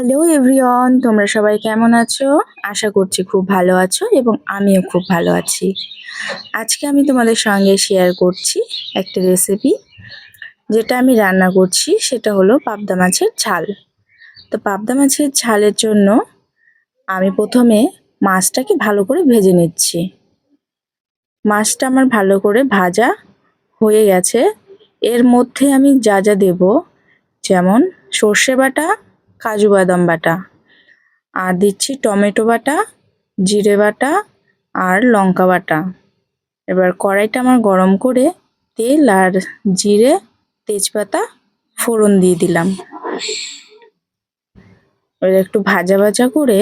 Hello everyone, তোমরা সবাই কেমন আছো? আশা করছি খুব ভালো আছো এবং আমিও খুব ভালো আছি। আজকে আমি তোমাদের সঙ্গে শেয়ার করছি একটা রেসিপি যেটা আমি রান্না করছি, সেটা হলো পাবদা মাছের ঝাল। তো পাবদা মাছের ঝালের জন্য আমি প্রথমে মাছটাকে ভালো করে ভেজে নিচ্ছি। মাছটা আমার ভালো করে ভাজা হয়ে গেছে। এর মধ্যে আমি যা যা দেব, যেমন সর্ষে বাটা কাজু বাদাম বাটা। আর দিচ্ছি টমেটো বাটা, জিরে বাটা আর লঙ্কা বাটা। এবার কড়াইটা আমার গরম করে তেল আর জিরে তেজপাতা ফোড়ন দিয়ে দিলাম। এবার একটু ভাজা ভাজা করে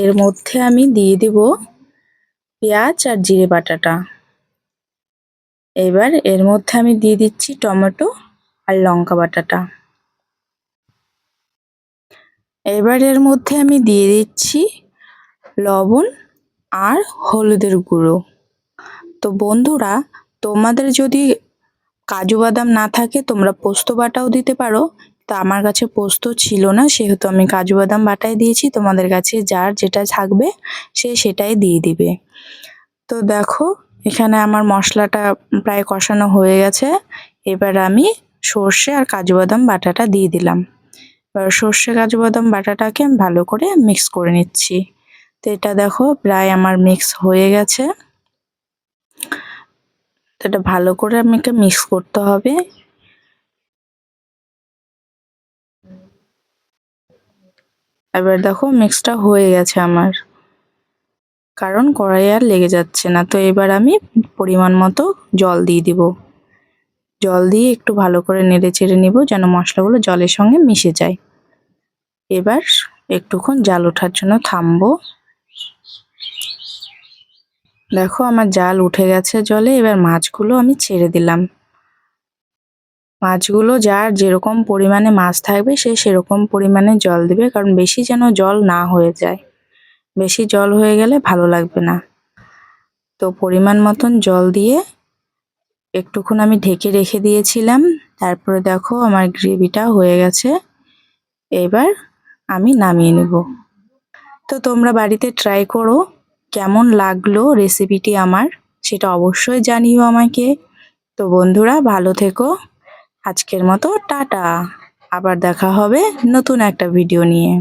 এর মধ্যে আমি দিয়ে দেব পেঁয়াজ আর জিরে বাটাটা। এবার এর মধ্যে আমি দিয়ে দিচ্ছি টমেটো আর লঙ্কা বাটাটা। এবার এর মধ্যে আমি দিয়ে দিচ্ছি লবণ আর হলুদের গুঁড়ো। তো বন্ধুরা, তোমাদের যদি কাজু বাদাম না থাকে, তোমরা পোস্ত বাটাও দিতে পারো। তো আমার কাছে পোস্ত ছিল না, সেহেতু আমি কাজু বাদাম বাটাই দিয়েছি। তোমাদের কাছে যার যেটা থাকবে, সে সেটাই দিয়ে দিবে। তো দেখো, এখানে আমার মশলাটা প্রায় কষানো হয়ে গেছে। এবার আমি সর্ষে আর কাজু বাদাম বাটাটা দিয়ে দিলাম। সর্ষে কাজু, বাদাম, বাটাটাকে ভালো করে মিক্স করে নিচ্ছি। তো এটা দেখো প্রায় আমার মিক্স হয়ে গেছে। তো এটা ভালো করে আমাকে মিক্স করতে হবে। এবার দেখো মিক্সটা হয়ে গেছে আমার। কারণ কড়াই আর লেগে যাচ্ছে না। তো এবার আমি পরিমাণ মতো জল দিয়ে দিব। জল দিয়ে একটু ভালো করে নেড়ে চেড়ে নিব যেন মশলাগুলো জলের সঙ্গে মিশে যায়। এবার একটুক্ষণ জাল ওঠার জন্য থামবো। দেখো আমার জাল উঠে গেছে জলে, এবার মাছগুলো আমি ছেড়ে দিলাম। মাছগুলো যার যেরকম পরিমাণে মাছ থাকবে, সে সেরকম পরিমাণে জল দিবে, কারণ বেশি যেন জল না হয়ে যায়। বেশি জল হয়ে গেলে ভালো লাগবে না। তো পরিমাণ মতন জল দিয়ে একটুক্ষণ আমি ঢেকে রেখে দিয়েছিলাম। তারপরে দেখো আমার গ্রেভিটা হয়ে গেছে। এবার আমি নামিয়ে নেব। তো তোমরা বাড়িতে ট্রাই করো, কেমন লাগল রেসিপিটি আমার সেটা অবশ্যই জানিও আমাকে। তো বন্ধুরা, ভালো থেকো। আজকের মতো টাটা। আবার দেখা হবে নতুন একটা ভিডিও নিয়ে।